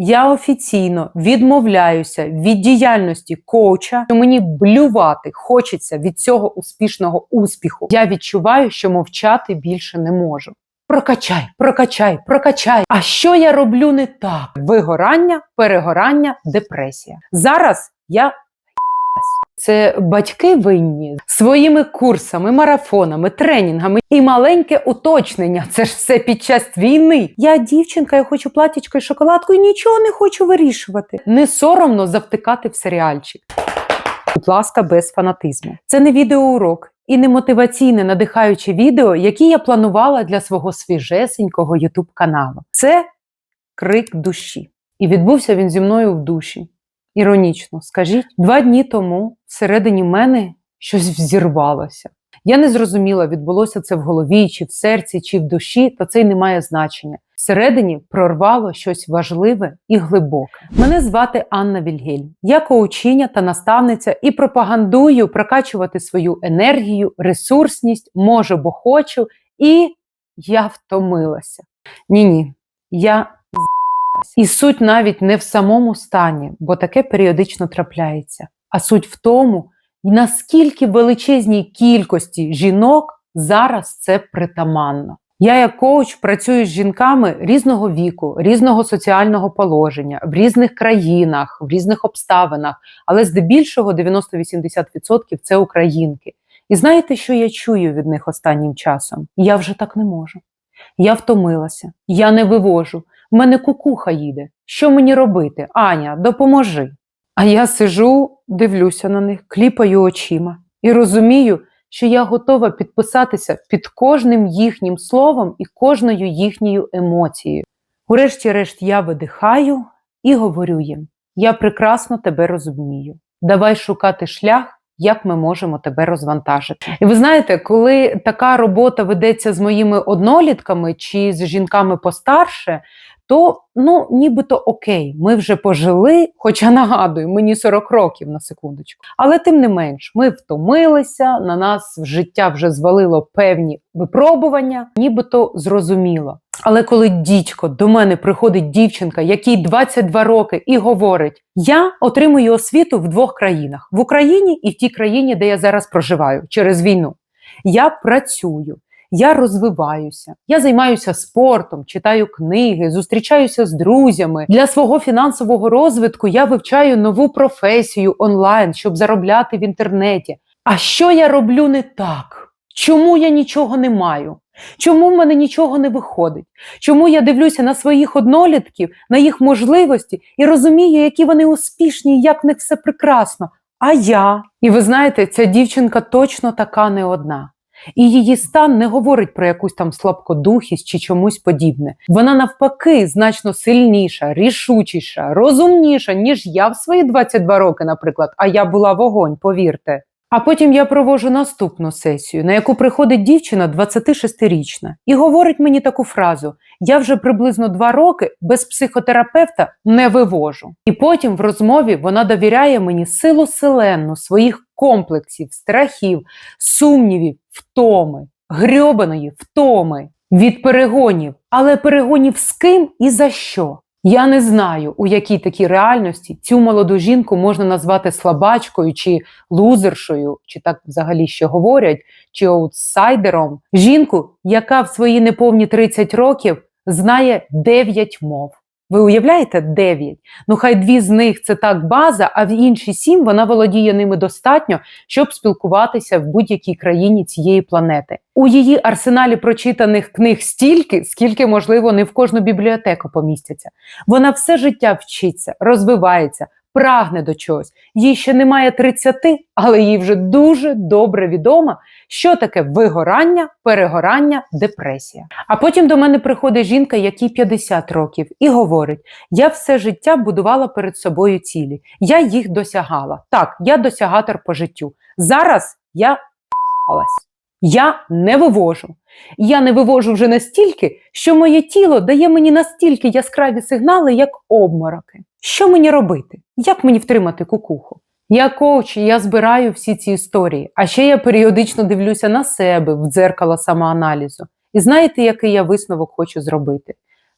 Я офіційно відмовляюся від діяльності коуча. що Мені блювати хочеться від цього успішного успіху. Я відчуваю, що мовчати більше не можу. Прокачай, прокачай, прокачай. А що я роблю не так? Вигорання, перегорання, депресія. Зараз я це батьки винні своїми курсами, марафонами, тренінгами і маленьке уточнення. Це ж все під час війни. Я дівчинка, я хочу платічко і шоколадку, і нічого не хочу вирішувати. Не соромно завтикати в серіальчик. Будь ласка, без фанатизму. Це не відеоурок і не мотиваційне надихаюче відео, які я планувала для свого свіжесенького ютуб каналу. Це крик душі. І відбувся він зі мною в душі. Іронічно, скажіть, два дні тому всередині мене щось взірвалося. Я не зрозуміла, відбулося це в голові, чи в серці, чи в душі, та це й не має значення. Всередині прорвало щось важливе і глибоке. Мене звати Анна Вільгельм. Я коучиня та наставниця і пропагандую прокачувати свою енергію, ресурсність, можу, бо хочу, і я втомилася. Ні, ні, я і суть навіть не в самому стані, бо таке періодично трапляється. А суть в тому, наскільки величезній кількості жінок зараз це притаманно. Я, як коуч, працюю з жінками різного віку, різного соціального положення, в різних країнах, в різних обставинах, але здебільшого 90-80% це українки. І знаєте, що я чую від них останнім часом? Я вже так не можу. Я втомилася, я не вивожу. В мене кукуха їде. Що мені робити? Аня, допоможи. А я сижу, дивлюся на них, кліпаю очима і розумію, що я готова підписатися під кожним їхнім словом і кожною їхньою емоцією. Урешті-решт, я видихаю і говорю їм: я прекрасно тебе розумію. Давай шукати шлях. Як ми можемо тебе розвантажити? І ви знаєте, коли така робота ведеться з моїми однолітками чи з жінками постарше, то ну нібито окей, ми вже пожили, хоча нагадую, мені 40 років на секундочку. Але тим не менш, ми втомилися, на нас в життя вже звалило певні випробування, нібито зрозуміло. Але коли дідько до мене приходить дівчинка, якій 22 роки, і говорить: я отримую освіту в двох країнах: в Україні і в тій країні, де я зараз проживаю через війну. Я працюю, я розвиваюся, я займаюся спортом, читаю книги, зустрічаюся з друзями. Для свого фінансового розвитку я вивчаю нову професію онлайн, щоб заробляти в інтернеті. А що я роблю не так? Чому я нічого не маю? Чому в мене нічого не виходить? Чому я дивлюся на своїх однолітків, на їх можливості і розумію, які вони успішні, як в них все прекрасно. А я. І ви знаєте, ця дівчинка точно така не одна. І її стан не говорить про якусь там слабкодухість чи чомусь подібне. Вона навпаки значно сильніша, рішучіша, розумніша, ніж я в свої 22 роки, наприклад, а я була вогонь, повірте. А потім я проводжу наступну сесію, на яку приходить дівчина 26-річна, і говорить мені таку фразу: я вже приблизно два роки без психотерапевта не вивожу. І потім в розмові вона довіряє мені силу селенну своїх комплексів, страхів, сумнівів, втоми, грьобаної втоми від перегонів, але перегонів з ким і за що. Я не знаю, у якій такій реальності цю молоду жінку можна назвати слабачкою чи лузершою, чи так взагалі ще говорять, чи аутсайдером. Жінку, яка в свої неповні 30 років знає 9 мов. Ви уявляєте дев'ять. Ну хай дві з них це так база, а в інші сім вона володіє ними достатньо, щоб спілкуватися в будь-якій країні цієї планети. У її арсеналі прочитаних книг стільки, скільки, можливо, не в кожну бібліотеку помістяться. Вона все життя вчиться, розвивається, прагне до чогось. Їй ще немає 30, але їй вже дуже добре відомо, що таке вигорання, перегорання, депресія. А потім до мене приходить жінка, якій 50 років, і говорить: я все життя будувала перед собою цілі, я їх досягала. Так, я досягатор по життю. Зараз я. Я не вивожу. Я не вивожу вже настільки, що моє тіло дає мені настільки яскраві сигнали, як обмороки. Що мені робити? Як мені втримати кукуху? Я коуч, і я збираю всі ці історії. А ще я періодично дивлюся на себе в дзеркало самоаналізу. І знаєте, який я висновок хочу зробити?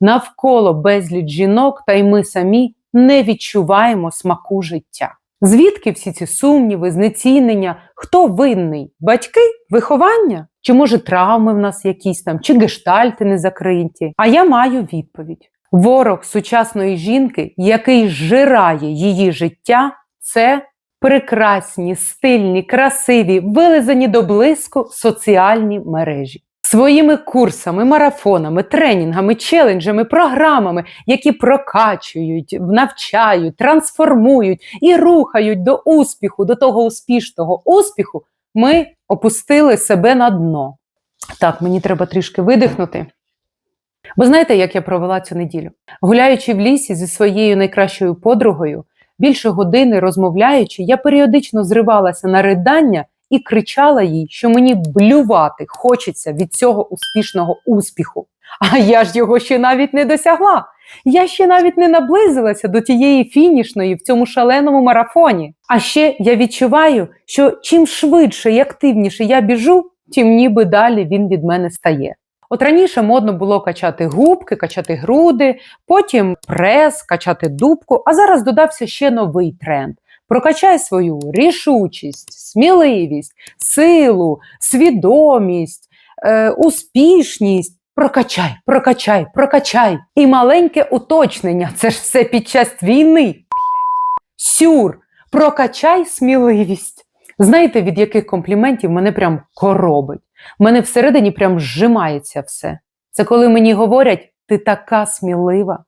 Навколо безліч жінок, та й ми самі не відчуваємо смаку життя. Звідки всі ці сумніви, знецінення? Хто винний? Батьки? Виховання? Чи може травми в нас якісь там, чи гештальти не закриті? А я маю відповідь: ворог сучасної жінки, який зжирає її життя, це прекрасні, стильні, красиві, вилизані до блиску соціальні мережі. Своїми курсами, марафонами, тренінгами, челенджами, програмами, які прокачують, навчають, трансформують і рухають до успіху, до того успішного успіху, ми опустили себе на дно. Так, мені треба трішки видихнути. Бо знаєте, як я провела цю неділю? Гуляючи в лісі зі своєю найкращою подругою, більше години розмовляючи, я періодично зривалася на ридання і кричала їй, що мені блювати хочеться від цього успішного успіху. А я ж його ще навіть не досягла. Я ще навіть не наблизилася до тієї фінішної в цьому шаленому марафоні. А ще я відчуваю, що чим швидше і активніше я біжу, тим ніби далі він від мене стає. От раніше модно було качати губки, качати груди, потім прес, качати дубку, а зараз додався ще новий тренд. Прокачай свою рішучість, сміливість, силу, свідомість, е, успішність. Прокачай, прокачай, прокачай. І маленьке уточнення це ж все під час війни. Сюр, прокачай сміливість. Знаєте, від яких компліментів мене прям коробить? Мене всередині прям зжимається все. Це коли мені говорять: ти така смілива,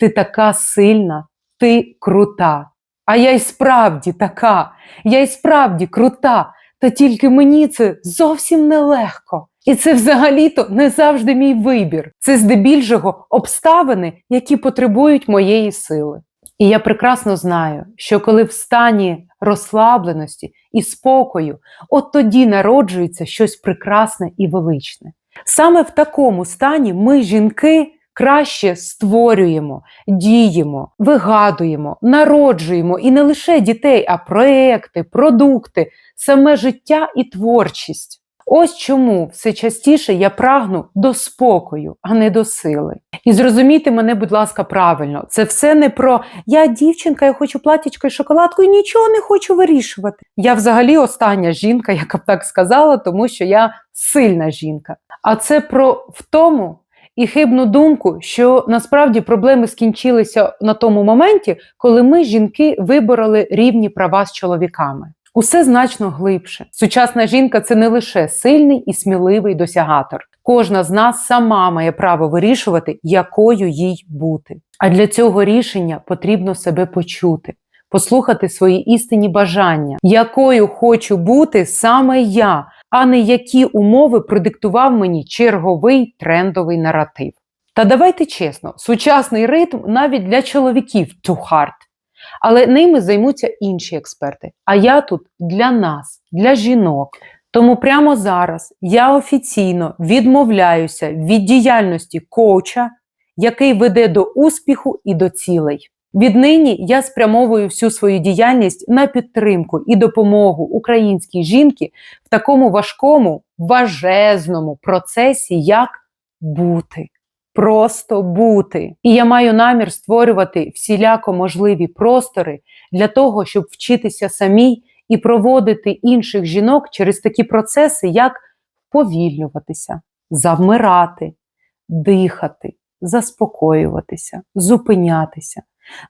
ти така сильна, ти крута. А я й справді така, я й справді крута, та тільки мені це зовсім нелегко. І це взагалі-то не завжди мій вибір. Це здебільшого обставини, які потребують моєї сили. І я прекрасно знаю, що коли в стані розслабленості і спокою, от тоді народжується щось прекрасне і величне. Саме в такому стані ми, жінки, краще створюємо, діємо, вигадуємо, народжуємо і не лише дітей, а проекти, продукти, саме життя і творчість. Ось чому все частіше я прагну до спокою, а не до сили. І зрозумійте мене, будь ласка, правильно, це все не про я дівчинка, я хочу платічко і шоколадку і нічого не хочу вирішувати. Я взагалі остання жінка, яка б так сказала, тому що я сильна жінка. А це про втому і хибну думку, що насправді проблеми скінчилися на тому моменті, коли ми, жінки, вибороли рівні права з чоловіками. Усе значно глибше. Сучасна жінка це не лише сильний і сміливий досягатор. Кожна з нас сама має право вирішувати, якою їй бути. А для цього рішення потрібно себе почути, послухати свої істинні бажання, якою хочу бути саме я, а не які умови продиктував мені черговий трендовий наратив. Та давайте чесно, сучасний ритм навіть для чоловіків too hard. Але ними займуться інші експерти. А я тут для нас, для жінок. Тому прямо зараз я офіційно відмовляюся від діяльності коуча, який веде до успіху і до цілей. Віднині я спрямовую всю свою діяльність на підтримку і допомогу українській жінці в такому важкому, важезному процесі, як бути. Просто бути. І я маю намір створювати всіляко можливі простори для того, щоб вчитися самій і проводити інших жінок через такі процеси, як повільнюватися, завмирати, дихати, заспокоюватися, зупинятися,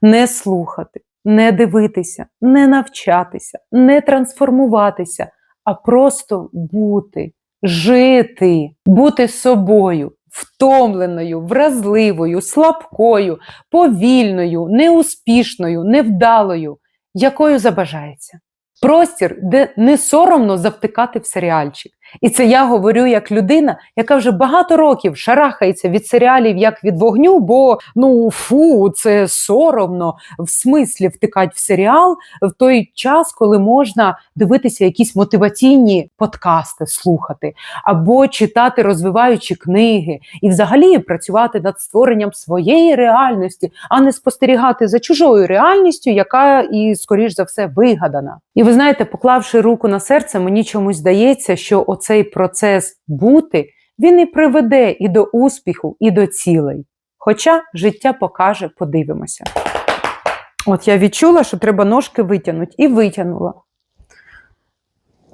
не слухати, не дивитися, не навчатися, не трансформуватися, а просто бути, жити, бути собою. Втомленою, вразливою, слабкою, повільною, неуспішною, невдалою, якою забажається. Простір, де не соромно завтикати в серіальчик. І це я говорю як людина, яка вже багато років шарахається від серіалів як від вогню, бо ну фу, це соромно в смислі втикати в серіал в той час, коли можна дивитися якісь мотиваційні подкасти, слухати, або читати розвиваючі книги, і взагалі працювати над створенням своєї реальності, а не спостерігати за чужою реальністю, яка і, скоріш за все, вигадана. І ви знаєте, поклавши руку на серце, мені чомусь здається, що оцей процес бути він і приведе і до успіху, і до цілей. Хоча життя покаже, подивимося. От я відчула, що треба ножки витягнути, і витягнула.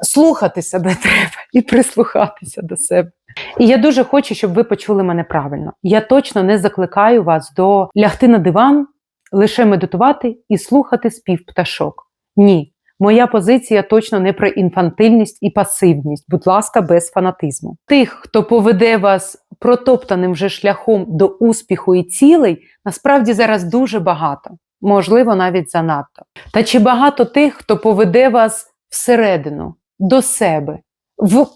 Слухати себе треба і прислухатися до себе. І я дуже хочу, щоб ви почули мене правильно. Я точно не закликаю вас до лягти на диван, лише медитувати і слухати спів пташок. Ні, моя позиція точно не про інфантильність і пасивність, будь ласка, без фанатизму. Тих, хто поведе вас протоптаним вже шляхом до успіху і цілей, насправді зараз дуже багато, можливо, навіть занадто. Та чи багато тих, хто поведе вас всередину, до себе, в,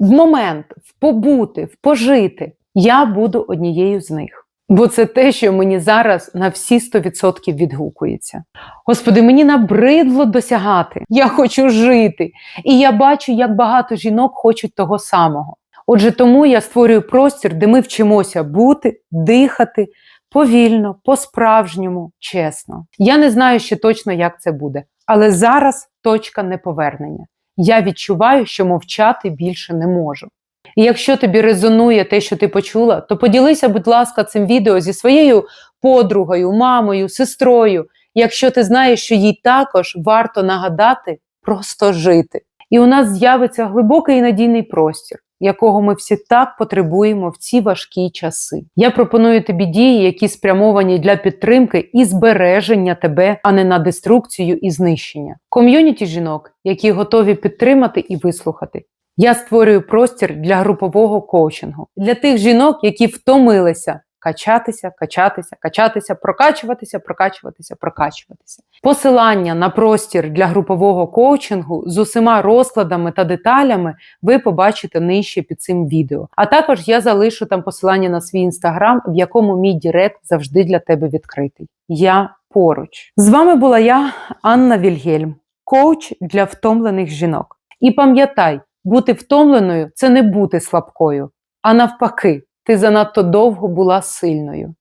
момент, в побути, в пожити? Я буду однією з них. Бо це те, що мені зараз на всі 100% відгукується. Господи, мені набридло досягати. Я хочу жити. І я бачу, як багато жінок хочуть того самого. Отже, тому я створюю простір, де ми вчимося бути, дихати повільно, по-справжньому, чесно. Я не знаю ще точно, як це буде, але зараз точка неповернення. Я відчуваю, що мовчати більше не можу. І якщо тобі резонує те, що ти почула, то поділися, будь ласка, цим відео зі своєю подругою, мамою, сестрою, якщо ти знаєш, що їй також варто нагадати просто жити. І у нас з'явиться глибокий і надійний простір, якого ми всі так потребуємо в ці важкі часи. Я пропоную тобі дії, які спрямовані для підтримки і збереження тебе, а не на деструкцію і знищення. Ком'юніті жінок, які готові підтримати і вислухати. Я створюю простір для групового коучингу для тих жінок, які втомилися качатися, качатися, качатися, прокачуватися, прокачуватися, прокачуватися. Посилання на простір для групового коучингу з усіма розкладами та деталями ви побачите нижче під цим відео. А також я залишу там посилання на свій інстаграм, в якому мій дірект завжди для тебе відкритий. Я поруч. З вами була я, Анна Вільгельм, коуч для втомлених жінок. І пам'ятай, бути втомленою це не бути слабкою, а навпаки, ти занадто довго була сильною.